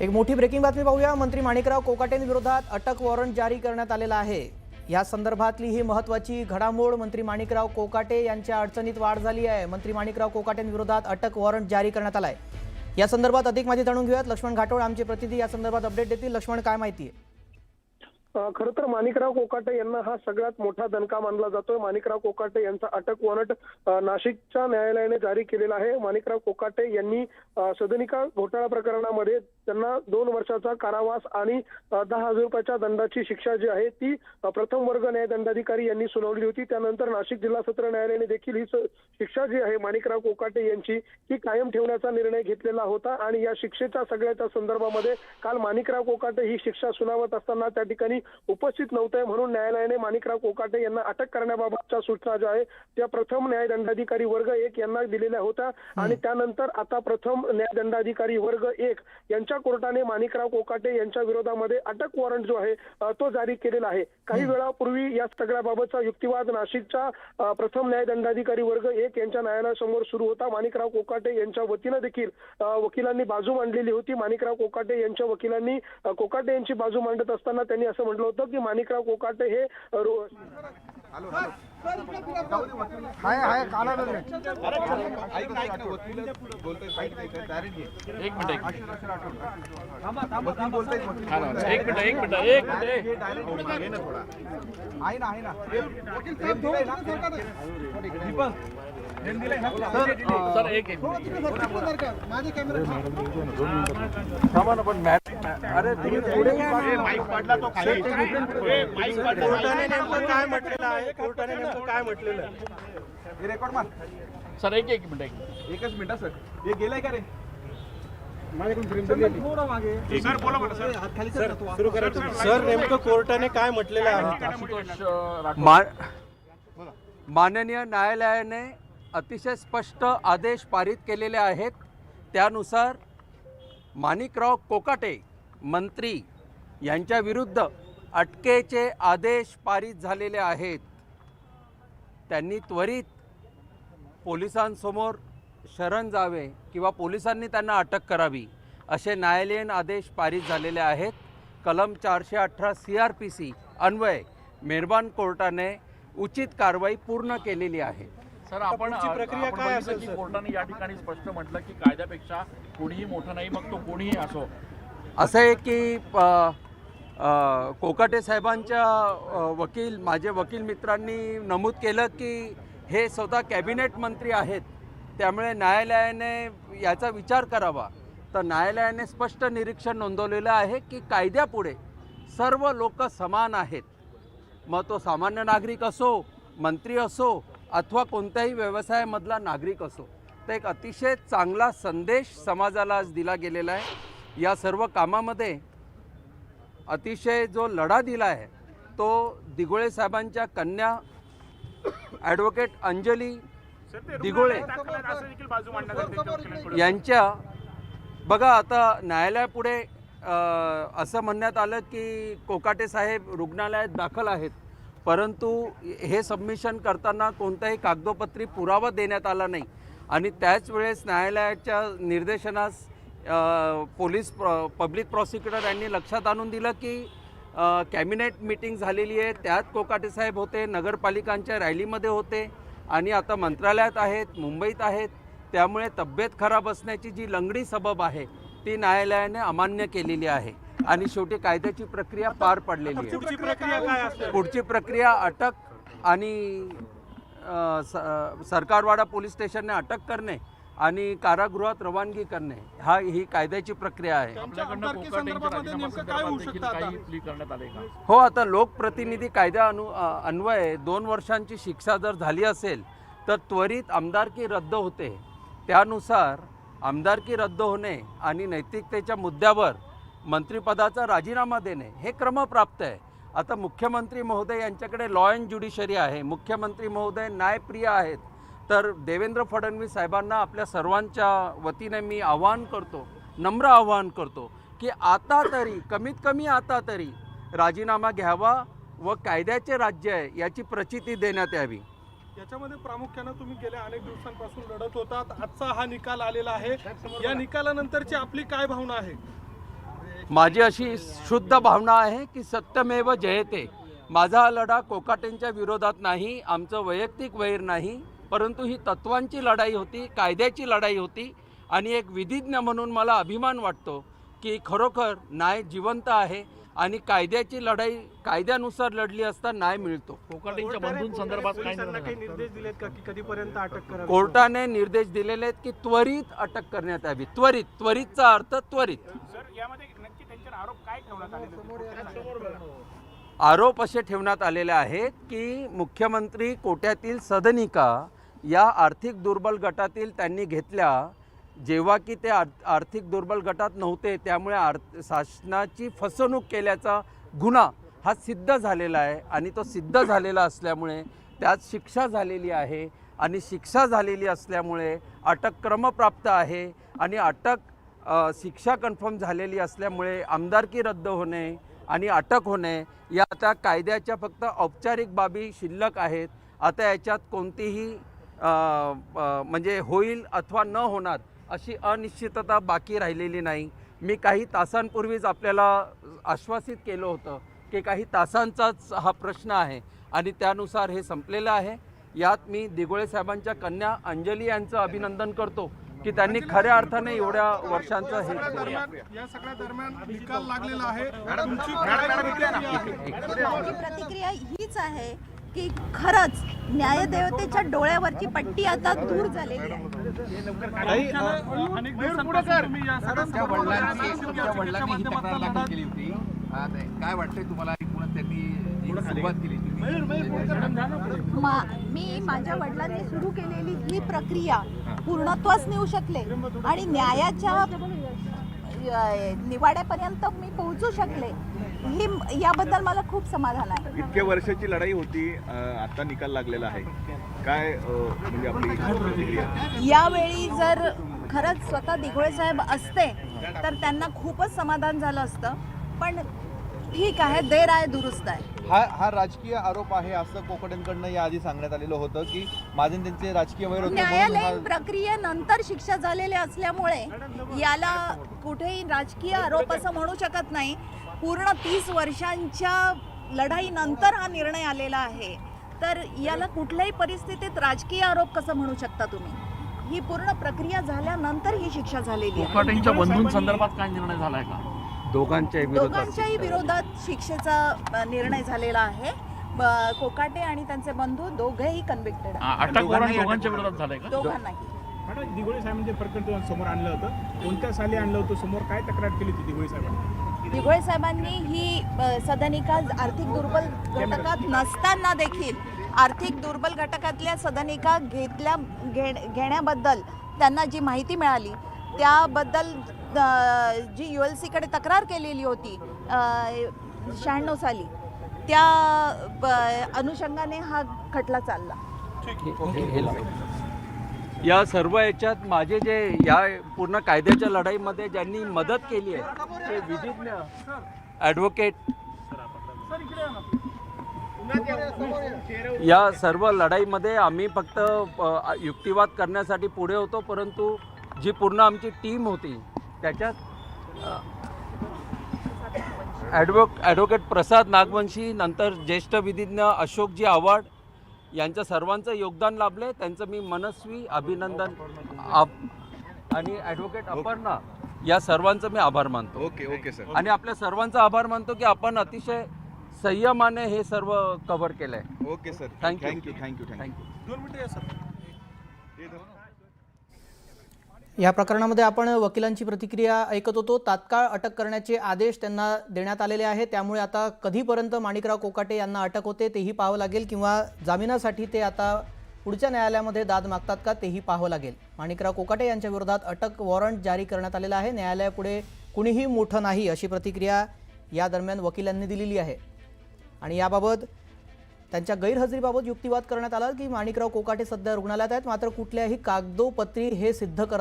एक मोठी ब्रेकिंग बातमी पाहूया. मंत्री माणिकराव कोकाटेंविरोधात अटक वॉरंट जारी करण्यात आलेला आहे. या संदर्भातली ही महत्वाची घडामोड मंत्री माणिकराव कोकाटे यांच्या अडचणीत वाढ झाली आहे. मंत्री माणिकराव कोकाटेंविरोधात अटक वॉरंट जारी करण्यात आलाय. या संदर्भात अधिक माहिती जाणून घेऊयात. लक्ष्मण घाटोळ आमचे प्रतिनिधी. या संदर्भात अपडेट देतील. लक्ष्मण काय माहिती आहे? खर तर माणिकराव कोकाटे यांना हा सगळ्यात मोठा दणका मानला जातोय. माणिकराव कोकाटे यांचा अटक वॉरंट नाशिकच्या न्यायालयाने जारी केलेला आहे. माणिकराव कोकाटे यांनी सदनिका घोटाळा प्रकरणामध्ये त्यांना दोन वर्षाचा कारावास आणि दहा हजार रुपयाच्या दंडाची शिक्षा जी आहे ती प्रथम वर्ग न्यायदंडाधिकारी यांनी सुनावली होती. त्यानंतर नाशिक जिल्हा सत्र न्यायालयाने देखील ही शिक्षा जी आहे माणिकराव कोकाटे यांची ती कायम ठेवण्याचा निर्णय घेतलेला होता. आणि या शिक्षेच्या सगळ्याच्या संदर्भामध्ये काल माणिकराव कोकाटे ही शिक्षा सुनावत असताना त्या ठिकाणी उपस्थित नव्हते म्हणून न्यायालयाने माणिकराव कोकाटे यांना अटक करण्याबाबतच्या सूचना ज्या आहे त्या प्रथम न्यायदंडाधिकारी वर्ग एक यांना दिलेल्या होत्या. आणि त्यानंतर आता प्रथम न्यायदंडाधिकारी वर्ग एक यांच्या कोर्टाने माणिकराव कोकाटे यांच्या विरोधामध्ये अटक वॉरंट जो आहे तो जारी केलेला आहे. काही वेळापूर्वी या सगळ्याबाबतचा युक्तिवाद नाशिकच्या प्रथम न्यायदंडाधिकारी वर्ग एक यांच्या न्यायालयासमोर सुरू होता. माणिकराव कोकाटे यांच्या वतीनं देखील वकिलांनी बाजू मांडलेली होती. माणिकराव कोकाटे यांच्या वकिलांनी कोकाटे यांची बाजू मांडत असताना त्यांनी असं म्हटलं होतं की माणिकराव कोकाटे हे एक मिनिट एक मिनिट. एक मिनिट एक मिनिट एक मिनिट घे डायरेक्ट घे ना थोडा आहे ना. आहे ना वकील प्रेम दिलाय ना दीपक प्रेम दिलाय ना सर एक एक मिनिट माझे कॅमेरा माईक पडला तो खाली? माईक पडला कोर्टाने नेमकं काय म्हटलेलं आहे? कोर्टाने नेमकं काय म्हटलेलं आहे? रेकॉर्ड मार. सर एक एक मिनिट एक मिनिट. एकच मिनिट सर. हे गेलाय का रे? सर नेमकं कोर्टाने काय म्हटलेलं आहे? माननीय न्यायालयाने अतिशय स्पष्ट आदेश पारित केलेले आहेत. त्यानुसार माणिकराव कोकाटे मंत्री यांच्या विरुद्ध अटकेचे आदेश पारित झालेले आहेत. त्यांनी त्वरित पोलिसांसमोर शरण जावे किंवा पोलिसांनी त्यांना अटक करावी असे न्यायालयीन आदेश पारित झालेले आहेत. कलम चारशे अठरा सी आर पी सी अन्वय मेहरबान कोर्टाने उचित कारवाई पूर्ण केलेली आहे. सर आपण प्रक्रिया काय असेल, की? कोर्टाने या ठिकाणी स्पष्ट म्हटलं की कायद्यापेक्षा कोणीही मोठं नाही मग तो कोणीही असो. असं आहे की कोकाटे साहेबांच्या वकील माझे वकील मित्रांनी नमूद केलं की हे स्वतः कॅबिनेट मंत्री आहेत. त्यामुळे न्यायालयाने याचा विचार करावा. तर न्यायालयाने स्पष्ट निरीक्षण नोंदवलेलं आहे की कायद्यापुढे सर्व लोक समान आहेत. मग तो सामान्य नागरिक असो मंत्री असो अथवा कोणत्याही व्यवसायामधला नागरिक असो तर एक अतिशय चांगला संदेश समाजाला आज दिला गेलेला आहे. या सर्व कामामध्ये अतिशय जो लढा दिला आहे तो दिगोळे साहेबांच्या कन्या ॲडव्होकेट अंजली दिगोळे यांच्या बघा आता न्यायालयापुढे असं म्हणण्यात आलं की कोकाटे साहेब रुग्णालयात दाखल आहेत परंतु हे सबमिशन करताना कोणताही कागदोपत्री पुरावा देण्यात आला नाही. आणि त्याच वेळेस न्यायालयाच्या निर्देशनास पोलीस प्र पब्लिक प्रॉसिक्युटर यांनी लक्षात आणून दिलं की कॅबिनेट मिटिंग झालेली आहे. त्यात कोकाटे साहेब होते नगरपालिकांच्या रॅलीमध्ये होते आणि आता मंत्रालयात आहेत मुंबईत आहेत. त्यामुळे तब्येत खराब असण्याची जी लंगडी सबब आहे ती न्यायालयाने अमान्य केलेली आहे. आणि शेवटी कायद्याची प्रक्रिया पार पडलेली आहे. पुढची प्रक्रिया अटक आणि सरकारवाडा पोलीस स्टेशनने अटक करणे आणि कारागृहात रवानगी करणे हा ही कायद्याची प्रक्रिया आहे. आपल्याकडनं आमदारकी कोकाटेंच्या संदर्भामध्ये राजीनामा नेमकं काय होऊ संदर्भात देखील शकतं आता? काही प्ली करण्यात आले का? हो आता लोकप्रतिनिधी कायद्या अनु अन्वये दोन वर्षांची शिक्षा जर झाली असेल तर त्वरित आमदारकी रद्द होते. त्यानुसार आमदारकी रद्द होणे आणि नैतिकतेच्या मुद्द्यावर मंत्रिपदाचा राजीनामा देणे हे क्रमप्राप्त आहे. आता मुख्यमंत्री महोदय यांच्याकडे लॉ अँड ज्युडिशरी आहे. मुख्यमंत्री महोदय न्यायप्रिय आहेत. तर देवेंद्र फडणवीस साहेबांना आपल्या सर्वांच्या वतीने मी आवाहन करतो नम्र आवाहन करतो की आता तरी कमीत कमी आता तरी राजीनामा घ्यावा व कायद्याचे राज्य आहे याची प्रचिती देण्यात यावी. याच्यामध्ये प्रामुख्यानं तुम्ही गेल्या अनेक दिवसांपासून लढत होतात. आजचा हा निकाल आलेला आहे. या निकालानंतरची आपली काय भावना आहे? माझी अशी शुद्ध भावना आहे की सत्यमेव जयते. माझा हा लढा कोकाटेंच्या विरोधात नाही आमचं वैयक्तिक वैर नाही. परंतु ही तत्वांची लढाई होती कायद्याची लढाई होती आणि एक विधिज्ञ म्हणून मला अभिमान वाटतो की खरोखर न्याय जिवंत आहे आणि कायद्याची लढाई कायद्यानुसार लढली असता न्याय मिळतो. कोकाटेंच्या बंधूंसंदर्भात काय निर्णय झाला? निर्देश दिलेत का की कधीपर्यंत अटक करा कोर्टाने निर्देश दिलेले आहेत की त्वरित अटक करण्यात यावी. त्वरित त्वरितचा अर्थ त्वरित. आरोप असे ठेवण्यात आलेले आहेत की मुख्यमंत्री कोट्यातील सदनिका या आर्थिक दुर्बल गटातील त्यांनी घेतल्या जेव्हा की ते आर- आर्थिक दुर्बल गटात नव्हते त्यामुळे आर शासनाची फसवणूक केल्याचा गुन्हा हा सिद्ध झालेला आहे आणि तो सिद्ध झालेला असल्यामुळे त्यात शिक्षा झालेली आहे आणि शिक्षा झालेली असल्यामुळे अटक क्रमप्राप्त आहे आणि अटक शिक्षा कन्फर्म झालेली असल्यामुळे आमदारकी रद्द होणे आणि अटक होणे या आता कायद्याच्या फक्त औपचारिक बाबी शिल्लक आहेत. आता याच्यात कोणतीही म्हणजे होईल अथवा न होणार अशी अनिश्चितता बाकी राहिलेली नाही. मी काही तासांपूर्वीच आपल्याला आश्वासित केलं होतं की काही तासांचाच हा प्रश्न आहे आणि त्यानुसार हे संपलेलं आहे. यात मी दिगोळे साहेबांच्या कन्या अंजली यांचं अभिनंदन करतो की त्यांनी खऱ्या अर्थाने एवढ्या वर्षांचं हे या. सगळ्या दरम्यान निकाल लागलेला आहे. प्रतिक्रिया हीच आहे की खरंच न्यायदेवतेच्या डोळ्यावरची पट्टी आता दूर झालेली आहे. अनेक दिवसांपासून तुम्ही या त्या वडिलांनी सगळ्या तुमच्या वडिलांनी तक्रार दाखल केली होती. ते- काय वाटतंय तुम्हाला? एकूणच त्यांनी जी सुरुवात केली मा- मी माझ्या वडिलांनी सुरू केलेली ही प्रक्रिया पूर्णत्वास नेऊ शकले आणि न्यायाच्या निवाड्यापर्यंत मी पोहोचू शकले. ही याबद्दल मला खूप समाधान आहे. इतक्या वर्षाची लढाई होती आता निकाल लागलेला आहे. काय म्हणजे आपली यावेळी जर खरंच स्वतः दिघोळे साहेब असते तर त्यांना खूपच समाधान झालं असतं. पण ठीक आहे देर आहे दुरुस्त आहे. हा हा राजकीय आरोप आहे असं कोकडेंकडनं याआधी सांगण्यात आलेलं होतं की माझे त्यांचे राजकीय वैर न्यायालयीन प्रक्रियेनंतर शिक्षा झालेली असल्यामुळे याला कुठेही राजकीय आरोप असं म्हणू शकत नाही. पूर्ण तीस वर्षांच्या लढाईनंतर हा निर्णय आलेला आहे. तर याला कुठल्याही परिस्थितीत राजकीय आरोप कसं म्हणू शकता तुम्ही? ही पूर्ण प्रक्रिया झाल्यानंतर ही शिक्षा झालेली आहे. बंधूंसंदर्भात काय निर्णय झालाय का? दोघांच्या विरोधात दोघांच्याही विरोधात शिक्षेचा निर्णय झालेला आहे. कोकाटे आणि त्यांचे बंधू दोघेही कन्व्हिक्टेड दोघांच्या विरोधात झालंय का? दोघांनाही. मॅडम दिगोळी साहेबांचे प्रकरण समोर आणलं होतं कोणत्या साली आणलं होतं समोर काय तक्रार केली होती दिगोळी साहेबांनी? दिघोळे साहेबांनी ही सदनिका आर्थिक दुर्बल घटकात नसताना देखील आर्थिक दुर्बल घटकातल्या सदनिका घेतल्या घे- घेण्याबद्दल त्यांना जी माहिती मिळाली त्याबद्दल जी यू एल सीकडे तक्रार केलेली होती शहाण्णव साली त्या अनुषंगाने हा खटला चालला. ठीक आहे. या सर्व याच्यात माझे जे या पूर्ण कायद्याच्या लढाईमध्ये ज्यांनी मदत केली आहे ते विधिज्ञ ॲडव्होकेट या सर्व लढाईमध्ये आम्ही फक्त युक्तिवाद करण्यासाठी पुढे होतो परंतु जी पूर्ण आमची टीम होती त्याच्यात ॲडव्होक ॲडव्होकेट प्रसाद नागवंशी नंतर ज्येष्ठ विधिज्ञ अशोकजी आव्हाड यांचं सर्वांचं योगदान लाभले त्यांचं मी मनस्वी अभिनंदन आप- आणि ॲडव्होकेट अपर्णा या सर्वांचं मी आभार मानतो. ओके ओके सर आणि आपल्या सर्वांचा आभार मानतो की आपण अतिशय संयमाने हे सर्व कव्हर केलं आहे okay sir. Thank you thank you thank you thank you दोन मिनिटं या सर या प्रकरणामध्ये आपण वकिलांची प्रतिक्रिया ऐकत होतो. तात्काळ अटक करण्याचे आदेश त्यांना देण्यात आलेले आहे त्यामुळे आता कधीपर्यंत माणिकराव कोकाटे यांना अटक होते तेही पाहावं लागेल किंवा जामिनासाठी ते आता पुढच्या न्यायालयामध्ये दाद मागतात का तेही पाहावं लागेल. माणिकराव कोकाटे यांच्या विरोधात अटक वॉरंट जारी करण्यात आलेला आहे. न्यायालयापुढे कुणीही मोठं नाही अशी प्रतिक्रिया या दरम्यान वकिलांनी दिलेली आहे. आणि याबाबत त्यांच्या गैरहजेरीबाबत युक्तिवाद करण्यात आला की माणिकराव कोकाटे सध्या रुग्णालयात आहेत. मात्र कुठल्याही कागदोपत्री हे सिद्ध करता